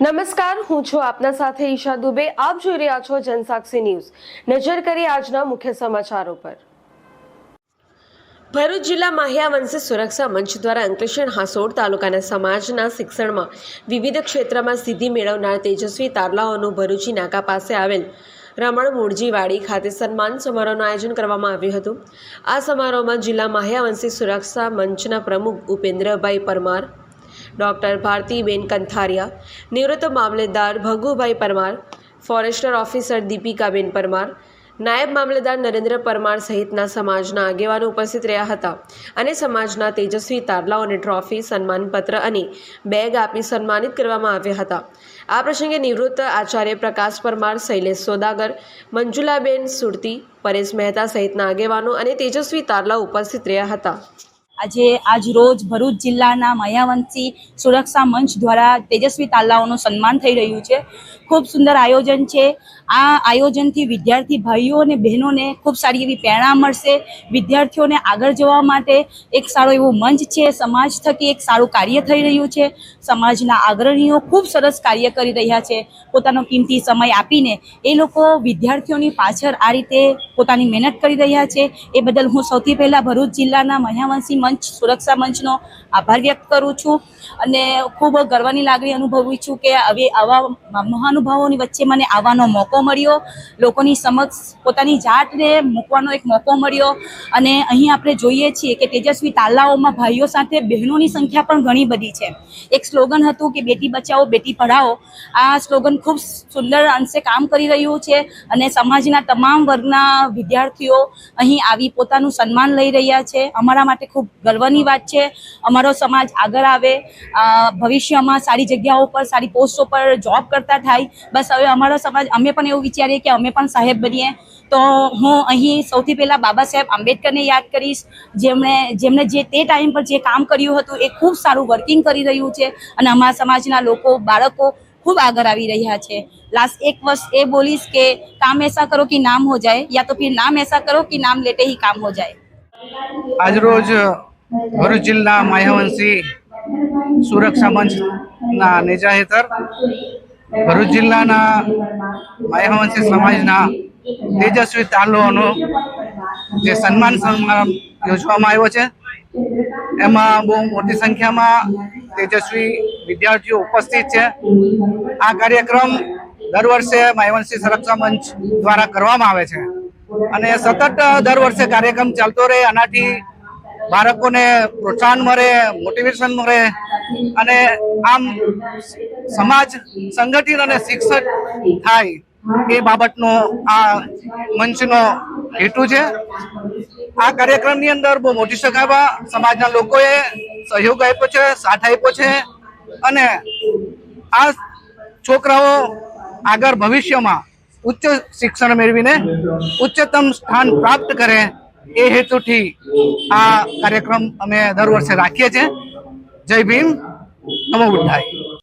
નમસ્કાર, હું છું આપના સાથે ઈશા દુબે. આપ જોઈ રહ્યા છો જનસાક્ષી ન્યૂઝ. નજર કરી આજના મુખ્ય સમાચારો પર. ભરૂચ જિલ્લા માહ્યાવંશી સુરક્ષા મંચ દ્વારા અંકલેશ્વર હાસોડ તાલુકાના સમાજના શિક્ષણમાં વિવિધ ક્ષેત્રમાં સિદ્ધિ મેળવનાર તેજસ્વી તારલાઓનું ભરૂચી નાકા પાસે આવેલ રમણ મૂળજીવાડી ખાતે સન્માન સમારોહનું આયોજન કરવામાં આવ્યું હતું. આ સમારોહમાં જિલ્લા માહ્યાવંશી સુરક્ષા મંચના પ્રમુખ ઉપેન્દ્રભાઈ પરમાર ડૉક્ટર ભારતીબેન કંથારિયા, નિવૃત્ત મામલેદાર ભગુભાઈ પરમાર, ફોરેસ્ટર ઓફિસર દીપિકાબેન પરમાર, નાયબ મામલેદાર નરેન્દ્ર પરમાર સહિતના સમાજના આગેવાનો ઉપસ્થિત રહ્યા હતા અને સમાજના તેજસ્વી તારલાઓને ટ્રોફી, સન્માનપત્ર અને બેગ આપી સન્માનિત કરવામાં આવ્યા હતા. આ પ્રસંગે નિવૃત્ત આચાર્ય પ્રકાશ પરમાર, શૈલેષ સોદાગર, મંજુલાબેન સુરતી, પરેશ મહેતા સહિતના આગેવાનો અને તેજસ્વી તારલાઓ ઉપસ્થિત રહ્યા હતા. આજે આજ રોજ ભરૂચ જિલ્લાના માયાવંશી સુરક્ષા મંચ દ્વારા તેજસ્વી તાલાઓનું સન્માન થઈ રહ્યું છે. ખૂબ સુંદર આયોજન છે. આ આયોજનથી વિદ્યાર્થી ભાઈઓ અને બહેનોને ખૂબ સારી એવી પ્રેરણા મળશે. વિદ્યાર્થીઓને આગળ જવા માટે એક સારો એવો મંચ છે. સમાજ થકી એક સારું કાર્ય થઈ રહ્યું છે. સમાજના અગ્રણીઓ ખૂબ સરસ કાર્ય કરી રહ્યા છે. પોતાનો કિંમતી સમય આપીને એ લોકો વિદ્યાર્થીઓની પાછળ આ રીતે પોતાની મહેનત કરી રહ્યા છે. એ બદલ હું સૌથી પહેલાં ભરૂચ જિલ્લાના મહ્યાવંશી મંચ સુરક્ષા મંચનો આભાર વ્યક્ત કરું છું અને ખૂબ ગર્વની લાગણી અનુભવું છું કે હવે આવા મહાનુભાવોની વચ્ચે મને આવવાનો મોકો મળ્યો. લોકોની સમક્ષ પોતાની જાતને મૂકવાનો એક મોકો મળ્યો અને અહીં આપણે જોઈએ છીએ કે તેજસ્વી તાલાઓમાં ભાઈઓ સાથે બહેનોની સંખ્યા પણ ઘણી બધી છે. એક સ્લોગન હતું કે બેટી બચાવો, બેટી પઢાઓ. આ સ્લોગન ખૂબ સુંદર અંશે કામ કરી રહ્યું છે અને સમાજના તમામ વર્ગના વિદ્યાર્થીઓ અહીં આવી પોતાનું સન્માન લઈ રહ્યા છે. અમારા માટે ખૂબ ગર્વની વાત છે. અમારો સમાજ આગળ આવે. ભવિષ્યમાં સારી જગ્યાઓ પર, સારી પોસ્ટો પર જોબ કરતા થાય. બસ હવે અમારો સમાજ, અમે પણ એવું વિચારીએ કે અમે પણ સાહેબ બનીએ. તો હું અહીં સૌથી પહેલાં બાબા સાહેબ આંબેડકરને યાદ કરીશ. જેમણે જેમણે જે તે ટાઈમ પર જે કામ કર્યું હતું એ ખૂબ સારું વર્કિંગ કરી રહ્યું છે અને અમારા સમાજના લોકો, બાળકો ખૂબ આગળ આવી રહ્યા છે. લાસ્ટ એક વર્ષ એ બોલીશ કે કામ એસા કરો કે નામ હો જાય, યા તો ફિર નામ એસા કરો કે નામ લેટે હી કામ હો જાય. આજ રોજ ભરૂચ જિલ્લા માયાવંશી સુરક્ષા મંચના નેજા હેઠળ ભરૂચ જિલ્લાના માયાવંશી સમાજના તેજસ્વી તાલુઓનો જે સન્માન સમારંભ યોજવામાં આવ્યો છે, એમાં બહુ મોટી સંખ્યામાં તેજસ્વી વિદ્યાર્થીઓ ઉપસ્થિત છે. આ કાર્યક્રમ દર વર્ષે માયાવંશી સુરક્ષા મંચ દ્વારા કરવામાં આવે છે. અને સતત દર વર્ષે કાર્યક્રમ ચાલતો રહે, આનાથી બાળકોને પ્રોત્સાહન મળે મોટિવેશન મળે અને આમ સમાજ સંગઠિત અને શિક્ષક થાય એ બાબતનો આ મંચનો હેતુ છે. આ કાર્યક્રમની અંદર બહુ મોટી સંખ્યામાં સમાજના લોકોએ સહયોગ આપ્યો છે, સાથ આપ્યો છે અને આ છોકરાઓ આગળ ભવિષ્યમાં ઉચ્ચ શિક્ષણ મેળવીને ઉચ્ચતમ સ્થાન પ્રાપ્ત કરે એ હેતુથી આ કાર્યક્રમ અમે દર વર્ષે રાખીએ છીએ. જય ભીમ. નમો બુદ્ધાય.